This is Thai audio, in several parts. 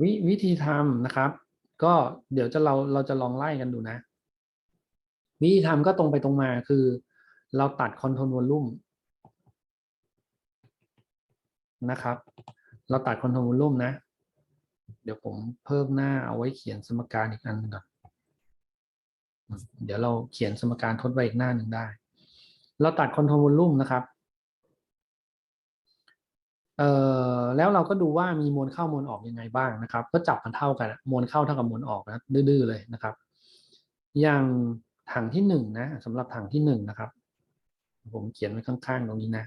วิวิธีทำนะครับ ก็เดี๋ยวจะเราเราจะลองไล่กันดูนะ วิธีทำก็ตรงไปตรงมาคือ เราตัดคอนโทรลวอลลุ่มนะครับ เราตัดคอนโทรลวอลลุ่มนะ เดี๋ยวผมเพิ่มหน้าเอาไว้เขียนสมการอีกอันหนึงก่อนเดี๋ยวเราเขียนสมการทดไว้อีกหน้าหนึ่งได้ เราตัดคอนโทรลวอลลุ่มนะครับ เอ่อแล้วเราก็ดูว่ามีมวลเข้ามวลออกยังไงบ้างนะครับ ก็จับมันเท่ากันมวลเข้าเท่ากับมวลออกนะดื้อๆเลยนะครับ อย่างถังที่หนึ่งนะสำหรับถังที่หนึ่งนะครับ ผมเขียนไว้ข้างๆตรงนี้นะ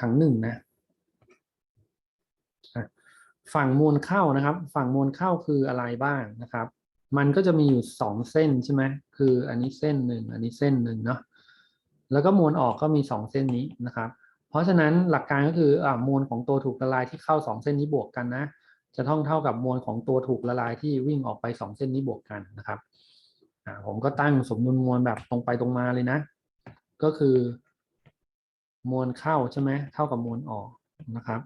ถังหนึ่งนะฝั่งมวลเข้านะครับ ฝั่งมวลเข้าคืออะไรบ้างนะครับ มันก็จะมีอยู่สองเส้นใช่ไหมคืออันนี้เส้นหนึ่งอันนี้เส้นหนึ่งเนาะแล้วก็มวลออกก็มีสองเส้นนี้นะครับ เพราะฉะนั้นหลักการก็คืออ่ามวลของตัวถูกละลายที่เข้าสองเส้นนี้บวกกันนะจะต้องเท่ากับมวลของตัวถูกละลายที่วิ่งออกไปสองเส้นนี้บวกกันนะครับอ่าผมก็ตั้งสมดุลมวลแบบตรงไปตรงมาเลยนะ ก็คือ มวลเข้าใช่ไหมเท่ากับมวลออกนะครับ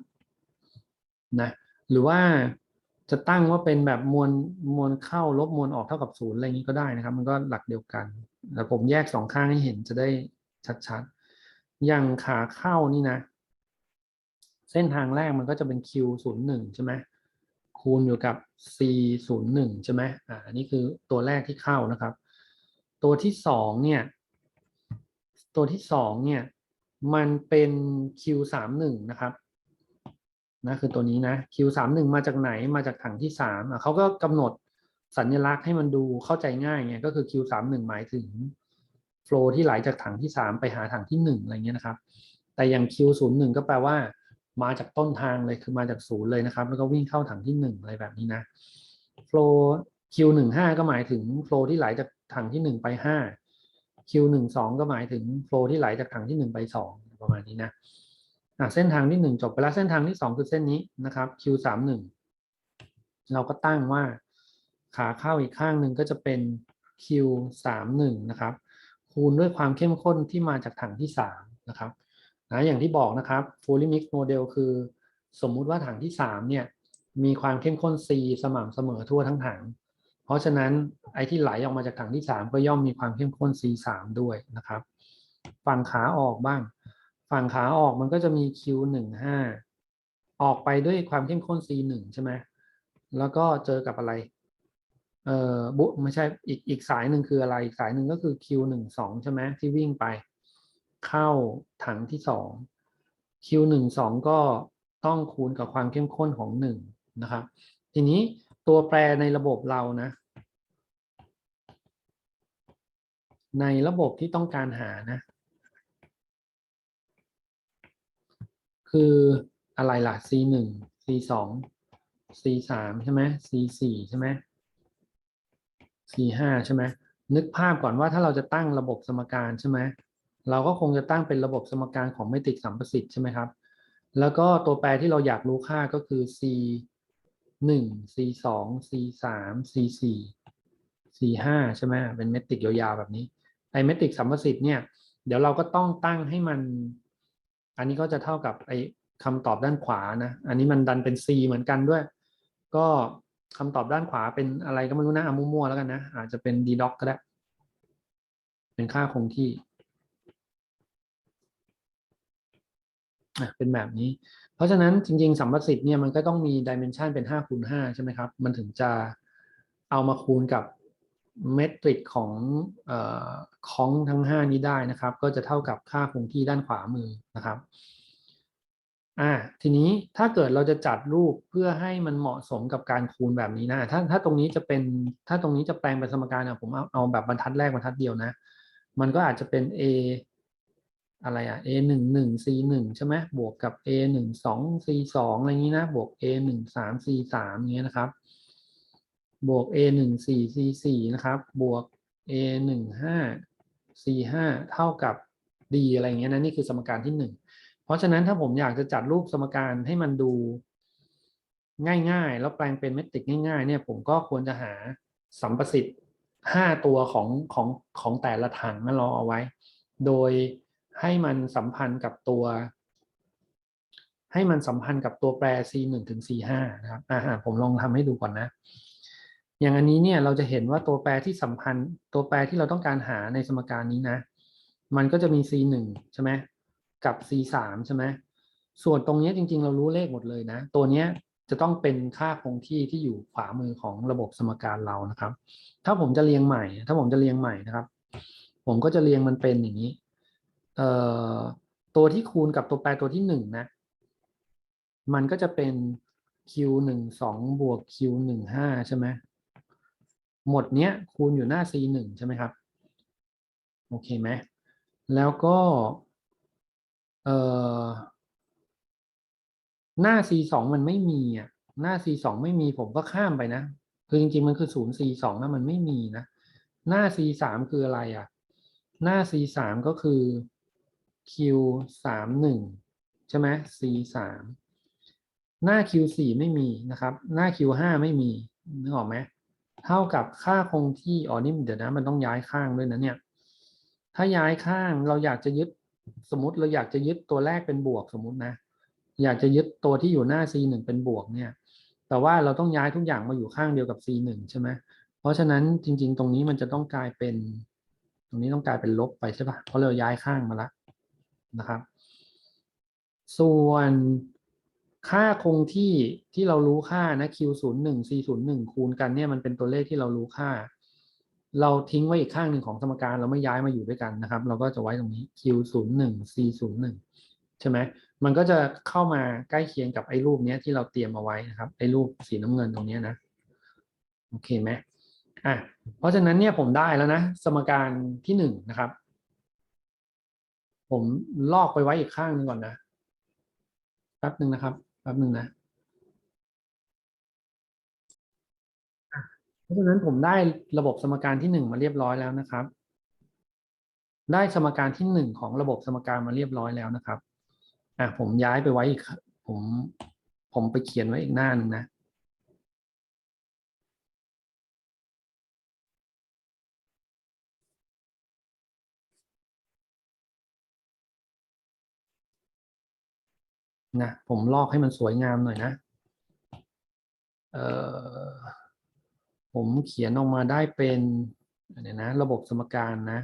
นะหรือว่า จะตั้งว่าเป็นแบบมวลมวลเข้าลบมวลออกเท่ากับศูนย์อะไรอย่างนี้ก็ได้นะครับ มันก็หลักเดียวกันแต่ผมแยกสองข้างให้เห็นจะได้ชัดๆ อย่างขาเข้านี่นะ เส้นทางแรกมันก็จะเป็น Q ศูนย์หนึ่งใช่ไหมคูณอยู่กับ C ศูนย์หนึ่งใช่ไหมอ่าอันนี้คือตัวแรกที่เข้านะครับ ตัวที่สองเนี่ยตัวที่สองเนี่ยมันเป็น Q สามหนึ่งนะครับ นะคือตัวนี้นะ Q สามหนึ่งมาจากไหนมาจากถังที่สามอะเขาก็กำหนดสัญลักษณ์ให้มันดูเข้าใจง่ายไงก็คือ Q สามหนึ่งหมายถึงโฟลที่ไหลจากถังที่สามไปหาถังที่หนึ่งอะไรเงี้ยนะครับ แต่อย่าง Q ศูนย์หนึ่งก็แปลว่า มาจากต้นทางเลยคือมาจากศูนย์เลยนะครับ แล้วก็วิ่งเข้าถังที่หนึ่งอะไรแบบนี้นะโฟล Q หนึ่งห้าก็หมายถึงโฟลที่ไหลจากถังที่หนึ่งไปห้า Q หนึ่งสองก็หมายถึงโฟลที่ไหลจากถังที่หนึ่งไปสองประมาณนี้นะ เส้นทางที่หนึ่งจบไปแล้วเส้นทางที่สองคือเส้นนี้นะครับ Q สามหนึ่งเราก็ตั้งว่าขาเข้าอีกข้างหนึ่งก็จะเป็น Q สามหนึ่งนะครับ คูณด้วยความเข้มข้นที่มาจากถังที่สามนะครับนะอย่างที่บอกนะครับ fully Mix model คือสมมุติว่าถังที่สามเนี่ย มีความเข้มข้น C สม่ำเสมอทั่วทั้งถัง เพราะฉะนั้นไอ้ที่ไหลออกมาจากถังที่ 3 ก็ย่อมมีความเข้มข้น C3 ด้วยนะครับ ฝั่งขาออกบ้าง ฝั่งขาออกมันก็จะมี Q15 ออกไปด้วยความเข้มข้น C1 ใช่ไหมแล้วก็เจอกับอะไร เอ่อบุไม่ใช่อีกอีกสายหนึ่งคืออะไรอีกสายหนึ่งก็คือ Q12 ใช่ไหมที่วิ่งไป เข้าถังที่สอง Q12 ก็ต้องคูณกับความเข้มข้นของหนึ่งนะครับ ทีนี้ตัวแปรในระบบเรานะ ในระบบที่ต้องการหานะ คืออะไรล่ะ C1 C2 C3 ใช่ไหม C4 ใช่ไหม C5 ใช่ไหมนึกภาพก่อนว่าถ้าเราจะตั้งระบบสมการใช่ไหมเราก็คงจะตั้งเป็นระบบสมการของเมตริกสัมประสิทธิ์ใช่ไหมครับ แล้วก็ตัวแปรที่เราอยากรู้ค่าก็คือ C หนึ่ง C สอง C สาม C สี่ C ห้าใช่ไหมเป็นเมตริกยาวๆแบบนี้ไอเมตริกสัมประสิทธิ์เนี่ยเดี๋ยวเราก็ต้องตั้งให้มัน อันนี้ก็จะเท่ากับไอคำตอบด้านขวานะ อันนี้มันดันเป็น C เหมือนกันด้วย ก็คำตอบด้านขวาเป็นอะไรก็ไม่รู้นะอามั่วๆแล้วกันนะ อาจจะเป็น d doc ก็ได้ เป็นค่าคงที่เป็นแบบนี้ เพราะฉะนั้นจริง ๆสัมประสิทธิ์เนี่ยมันก็ต้องมีดิเมนชันเป็น5คูณ5ใช่ไหมครับ มันถึงจะเอามาคูณกับ เมตริกของอของทั้ง 5 นี้ได้นะครับ ก็จะเท่ากับค่าคงที่ด้านขวามือนะครับอ่าทีนี้ถ้าเกิดเราจะจัดรูปเพื่อให้มันเหมาะสมกับการคูณแบบนี้นะถ้าถ้าตรงนี้จะเป็นถ้าตรงนี้จะแปลงเป็นสมการอะผมเอาเอาแบบบรรทัดแรกบรรทัดเดียวนะ มันก็อาจจะเป็น a อะไรอะ a หนึ่งหนึ่ง c หนึ่งใช่ไหมบวกกับ a หนึ่งสอง c สองอะไรนี้นะบวก a หนึ่งสาม c สามเงี้ยนะครับ บวก a หนึ่งสี่ c สี่นะครับ บวก a หนึ่งห้า c ห้าเท่ากับ d อะไรเงี้ยนะนี่คือสมการที่หนึ่งเพราะฉะนั้นถ้าผมอยากจะจัดรูปสมการให้มันดูง่ายๆ แล้วแปลงเป็นเมตริกง่าย ๆ เนี่ยผมก็ควรจะหาสัมประสิทธิ์ห้าตัวของของของแต่ละถังนั่นราเอาไว้ โดยให้มันสัมพันธ์กับตัว ให้มันสัมพันธ์กับตัวแปร c หนึ่งถึง c ห้านะครับอ่าผมลองทำให้ดูก่อนนะ อย่างอันนี้เนี่ยเราจะเห็นว่าตัวแปรที่สัมพันธ์ตัวแปรที่เราต้องการหาในสมการนี้นะ มันก็จะมี c หนึ่งใช่ไหมกับ c สามใช่ไหมส่วนตรงนี้จริง ๆ เรารู้เลขหมดเลยนะ ตัวเนี้ยจะต้องเป็นค่าคงที่ที่อยู่ขวามือของระบบสมการเรานะครับ ถ้าผมจะเรียงใหม่ ถ้าผมจะเรียงใหม่นะครับ ผมก็จะเรียงมันเป็นอย่างนี้เอ่อตัวที่คูณกับตัวแปรตัวที่หนึ่งนะ มันก็จะเป็น q หนึ่งสองบวก q หนึ่งห้าใช่ไหม หมดเนี้ยคูณอยู่หน้า c หนึ่งใช่ไหมครับ โอเคไหมแล้วก็ เอ่อ หน้า c สองมันไม่มีอะ หน้า c สองไม่มีผมก็ข้ามไปนะ คือจริง ๆ มันคือศูนย์ c สองนะมันไม่มีนะ หน้า c สามคืออะไรอะ หน้า c สามก็คือ q สามหนึ่งใช่ไหม c สามหน้า q สี่ไม่มีนะครับ หน้า q ห้าไม่มีนึกออกไหม เท่ากับค่าคงที่อ๋อนี่เดี๋ยวนะมันต้องย้ายข้างด้วยนะเนี่ย ถ้าย้ายข้างเราอยากจะยึดสมมติเราอยากจะยึดตัวแรกเป็นบวกสมมตินะ อยากจะยึดตัวที่อยู่หน้า c หนึ่งเป็นบวกเนี่ย แต่ว่าเราต้องย้ายทุกอย่างมาอยู่ข้างเดียวกับ c หนึ่งใช่ไหมเพราะฉะนั้นจริง ๆ ตรงนี้มันจะต้องกลายเป็น ตรงนี้ต้องกลายเป็นลบไปใช่ปะเพราะเราย้ายข้างมาแล้วนะครับ ส่วน ค่าคงที่ที่เรารู้ค่านะ q ศูนย์หนึ่ง c ศูนย์หนึ่งคูณกันเนี่ยมันเป็นตัวเลขที่เรารู้ค่า เราทิ้งไว้อีกข้างหนึ่งของสมการเราไม่ย้ายมาอยู่ด้วยกันนะครับ เราก็จะไว้ตรงนี้ q ศูนย์หนึ่ง c ศูนย์หนึ่งใช่ไหมมันก็จะเข้ามาใกล้เคียงกับไอ้รูปเนี้ยที่เราเตรียมเอาไว้นะครับไอ้รูปสีน้ำเงินตรงเนี้ยนะโอเคไหมอะเพราะฉะนั้นเนี่ยผมได้แล้วนะ สมการที่หนึ่งนะครับ ผมลอกไปไว้อีกข้างหนึ่งก่อนนะแป๊บหนึ่งนะครับ ป๊บหนึ่งนะอะเพราะฉะนั้นผมได้ระบบสมการที่หนึ่งมาเรียบร้อยแล้วนะครับ ได้สมการที่หนึ่งของระบบสมการมาเรียบร้อยแล้วนะครับอะผมย้ายไปไว้อีกผม ผมไปเขียนไว้อีกหน้าหนึ่งนะ นะผมลอกให้มันสวยงามหน่อยนะเออผมเขียนออกมาได้เป็นเดี๋ยนะ ระบบสมการนะ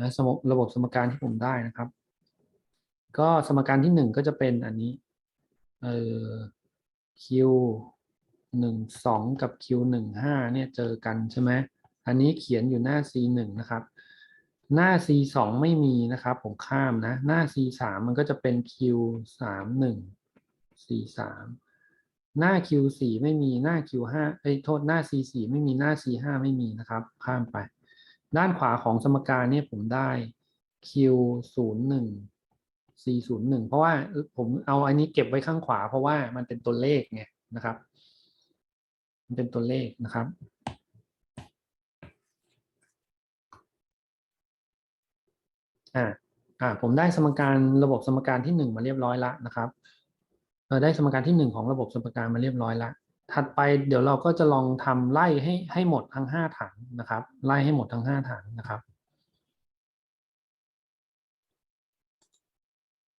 นะสมระบบสมการที่ผมได้นะครับ ก็สมการที่หนึ่งก็จะเป็นอันนี้เออ q หนึ่งสองกับ q หนึ่งห้าเนี่ยเจอกันใช่ไหม อันนี้เขียนอยู่หน้า c หนึ่งนะครับ หน้า c สองไม่มีนะครับ ผมข้ามนะ หน้า c สามมันก็จะเป็น q สามหนึ่ง c สามหน้า q สี่ไม่มีหน้า q ห้าเอ้ยโทษหน้า c สี่ไม่มีหน้า c ห้าไม่มีนะครับ ข้ามไป ด้านขวาของสมการนี่ผมได้ q ศูนย์หนึ่ง c ศูนย์หนึ่งเพราะว่าผมเอาอันนี้เก็บไว้ข้างขวา เพราะว่ามันเป็นตัวเลขไงนะครับ มันเป็นตัวเลขนะครับ อ่าอ่าผมได้สมการระบบสมการที่หนึ่งมาเรียบร้อยแล้วนะครับเราได้สมการที่หนึ่งของระบบสมการมาเรียบร้อยแล้วถัดไปเดี๋ยวเราก็จะลองทำไล่ให้ให้หมดทั้งห้าถังนะครับ ไล่ให้หมดทั้งห้าถังนะครับ